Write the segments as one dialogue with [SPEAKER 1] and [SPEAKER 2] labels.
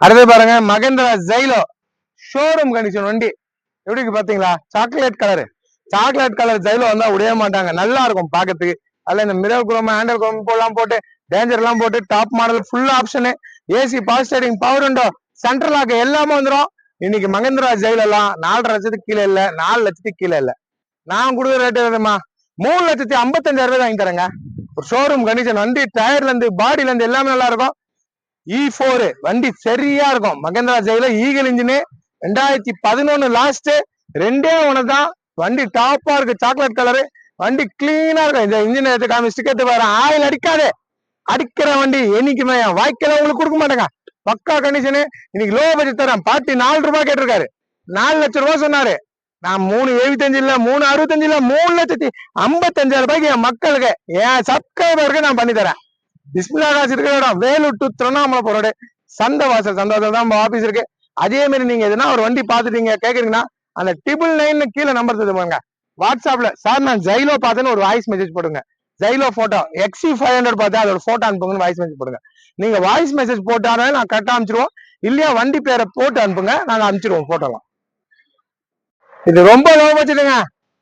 [SPEAKER 1] அடுத்து பாருங்க Mahindra ஜெயிலோ. Showroom condition வண்டி. எப்படி பாத்தீங்களா? சாக்லேட் கலரு சாக்லேட் கலர் ஜெயிலோ வந்தா உடைய மாட்டாங்க. நல்லா இருக்கும் பாக்கிறதுக்கு. அதுல இந்த மிரர் குரோம் ஹேண்டல் குரோம் எல்லாம் போட்டு டேஞ்சர் எல்லாம் போட்டு top model full option AC power steering power உண்டோ சென்ட்ரல் எல்லாமே வந்துடும் இன்னைக்கு மகேந்திரா ஜெயில் எல்லாம் நாலரை லட்சத்துக்கு கீழே இல்ல. நாலு லட்சத்துக்கு கீழே இல்ல. நான் கொடுக்குற ரேட்டு வேணுமா மூணு லட்சத்தி ஐம்பத்தஞ்சாயிரம் ரூபாய் வாங்கி தரேங்க. ஒரு ஷோரூம் கண்டிஷன் வண்டி டயர்ல இருந்து பாடியில இருந்து எல்லாமே நல்லா இருக்கும். E இ ஃபோர் வண்டி சரியா இருக்கும். மகேந்திரா ஜெயில ஈகல் இன்ஜினு ரெண்டாயிரத்தி பதினொன்னு லாஸ்ட் ரெண்டே ஒன்று தான் வண்டி டாப்பா இருக்கு. சாக்லேட் கலரு வண்டி கிளீனா இருக்கும். இந்த இன்ஜின் எடுத்து காமி ஸ்டிக்கர் பாரு ஆயில் அடிக்காதே. அடிக்கிற வண்டி என்னைக்குமே வாய்க்கெல்லாம் உங்களுக்கு கொடுக்க மாட்டேங்க. பக்கா கண்டிஷனு இன்னைக்கு லோ பட்ஜெட் தரேன் பாட்டி நாலு ரூபாய் கேட்டிருக்காரு. நாலு லட்சம் ரூபாய் சொன்னாரு. நான் மூணு எழுபத்தஞ்சு இல்ல மூணு அறுபத்தஞ்சு இல்ல மூணு லட்சத்தி ஐம்பத்தஞ்சாயிரம் ரூபாய்க்கு என் மக்களுக்கு என் சப்ஸ்கிரைபருக்கு நான் பண்ணி தரேன் பிஸ்மிலா காசு இருக்கிற இடம் வேலூர் டு திருவண்ணாமலை போறோட சந்தை வாசல் சந்தோஷம் தான் ஆபீஸ் இருக்கு. அதே மாதிரி நீங்க எதுனா ஒரு வண்டி பாத்துட்டீங்க கேக்குறீங்கன்னா அந்த டிபிள் நைன் கீழே நம்பர் தந்து பாருங்க. வாட்ஸ்அப்ல சார் நான் ஜைலோ பார்த்தேன்னு ஒரு வாய்ஸ் மெசேஜ் போடுங்க. Xylo photo XE five hundred பார்த்தா அதோட போட்டோ அனுப்புங்கன்னு வாய்ஸ் மெசேஜ் போடுங்க. நீங்க வாய்ஸ் மெசேஜ் போட்டாலே நான் கரெக்டா அனுப்பிச்சிருவோம். இல்லையா வண்டி பேரை போட்டு அனுப்புங்க நாங்க அனுப்பிச்சிருவோம் போட்டோலாம் இது ரொம்ப லோ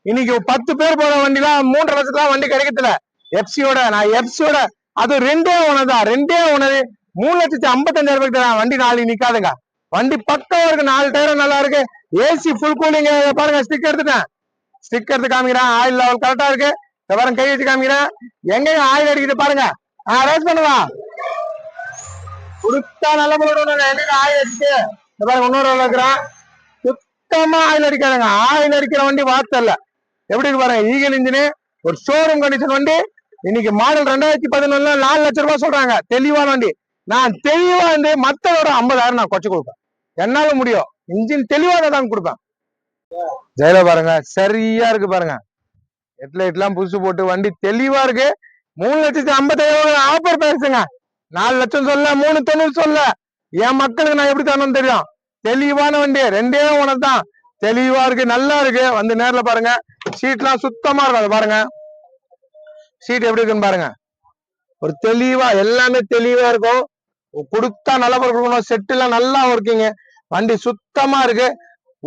[SPEAKER 1] இன்னைக்கு பத்து பேர் போற வண்டிலாம் மூன்றரை லட்சத்துலாம் வண்டி கிடைக்கல எஃப்சியோட நான் எஃப்சியோட அது ரெண்டே ஒன்று தான் ரெண்டே ஒன்று மூணு லட்சத்தி ஐம்பத்தஞ்சாயிரம் ரூபாய்க்கு தரேன். வண்டி நாளைக்கு நிக்காதுங்க. வண்டி பக்கம் இருக்கு நாலு டயரும் நல்லா இருக்கு. ஏசி ஃபுல் கூலிங் பாருங்க ஸ்டிக் எடுத்துட்டேன். ஸ்டிக் எடுத்து காமிக்கிறேன். ஆயில் லெவல் கரெக்டா இருக்கு. இந்த கை வச்சு காமிக்கிறேன். எங்க ஆயில் அடிக்குது பாருங்க. ஆ ரேஸ் பண்ணலாம் கொடுத்தா நல்ல போடுவோம் எங்க ஆயில் அடிச்சு பாருங்க இன்னொரு ஆள் இருக்கிறான் சுத்தமா ஆயில் அடிக்காதுங்க. ஆயில் அடிக்கிற வண்டி வார்த்தை இல்ல. எப்படி இருக்கு பாருங்க ஈகல் இன்ஜினு ஒரு ஷோரூம் கண்டிஷன் வண்டி. இன்னைக்கு மாடல் ரெண்டாயிரத்தி பதினொன்னுல நாலு லட்சம் ரூபாய் சொல்றாங்க. தெளிவான வண்டி நான் தெளிவா வந்து மத்தோட ஐம்பதாயிரம் நான் குறைச்சு கொடுப்பேன். என்னால முடியும். இன்ஜின் தெளிவாக தான் கொடுப்பேன். ஜெயில பாருங்க. சரியா இருக்கு பாருங்க. ஹெட்லைட் எல்லாம் புதுசு போட்டு வண்டி தெளிவா இருக்கு. மூணு லட்சத்தி ஐம்பத்தாயிரம் ஆஃபர் பேசுங்க. நாலு லட்சம் சொல்ல மூணு தொண்ணூறு சொல்ல. என் மக்களுக்கு நான் எப்படி தரணும்னு தெரியும்? தெளிவான வண்டி. ரெண்டே உனக்கு தான். தெளிவா இருக்கு நல்லா இருக்கு. வந்து நேர்ல பாருங்க. சீட்லாம் சுத்தமா இருக்கும். அதை பாருங்க. சீட் எப்படி இருக்குன்னு பாருங்க. ஒரு தெளிவா எல்லாமே தெளிவா இருக்கும். கொடுத்தா நல்ல பொருள் கொடுக்கணும். செட்டு எல்லாம் நல்லா இருக்குங்க வண்டி சுத்தமா இருக்கு.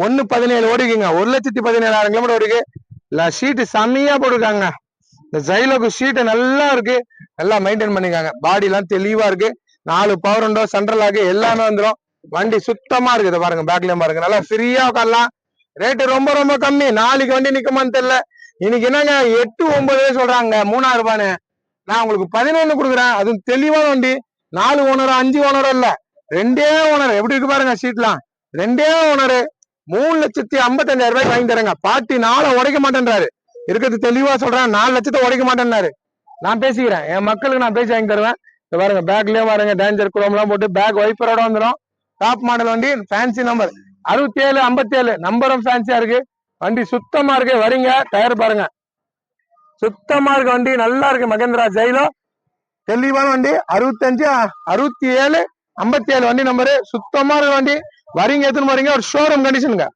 [SPEAKER 1] ஒன்னு பதினேழு ஓடிக்குங்க. ஒரு லட்சத்தி பதினேழாயிரம் கிலோமீட்டர் ஓடிக்கு. இல்ல செம்மையா போட்டிருக்காங்க. இந்த ஜைலோக்கு சீட்டு நல்லா இருக்கு. நல்லா மெயின்டைன் பண்ணிருக்காங்க பாடி எல்லாம் தெளிவா இருக்கு. நாலு பவர் உண்டோ சென்ட்ரல் ஆகு எல்லாமே வந்துடும் வண்டி சுத்தமா இருக்கு இதை பாருங்க பேக்லயும் பாருங்க. நல்லா ஃப்ரீயா உட்காரலாம். ரேட்டு ரொம்ப ரொம்ப கம்மி. நாளைக்கு வண்டி நிக்குமான்னு தெரியல. இன்னைக்கு என்னங்க எட்டு ஒன்பது சொல்றாங்க மூணாயிரம் ரூபான்னு. நான் உங்களுக்கு பதினொன்னு கொடுக்குறேன். அதுவும் தெளிவான வண்டி நாலு ஓனர் அஞ்சு ஓனரோ இல்ல. ரெண்டே ஓனர் எப்படி இருக்கு பாருங்க சீட்லாம். ரெண்டே ஓனர் மூணு லட்சத்தி ஐம்பத்தஞ்சாயிரம் ரூபாய்க்கு வாங்கி தரேங்க. பாட்டி நாளை உடைக்க மாட்டேன்றாரு. இருக்கிறது தெளிவா சொல்றேன் நாலு லட்சத்தை உடைக்க மாட்டேன்னாரு நான் பேசிக்கிறேன். என் மக்களுக்கு நான் பேசி வாங்கி தருவேன். இப்போ பாருங்க பேக்லயே பாருங்க டேஞ்சர் குளம் போட்டு பேக் வைப்பரோட வந்துடும் டாப் மாடல் வண்டி ஃபேன்சி நம்பர் அறுபத்தி ஏழு ஐம்பத்தி ஏழு நம்பரும் ஃபேன்சியா இருக்கு. வண்டி சுத்தமா இருக்கு. வரீங்க. டயர் பாருங்க. சுத்தமா இருக்கு வண்டி. நல்லா இருக்கு மகேந்திரா. ஜெயிலோ. தெளிவான வண்டி. அறுபத்தஞ்சு அறுபத்தி ஏழு ஐம்பத்தி ஏழு வண்டி நம்பரு சுத்தமா இருக்க வண்டி. வரீங்க எத்தனை வரீங்க ஒரு ஷோரூம் கண்டிஷனுங்க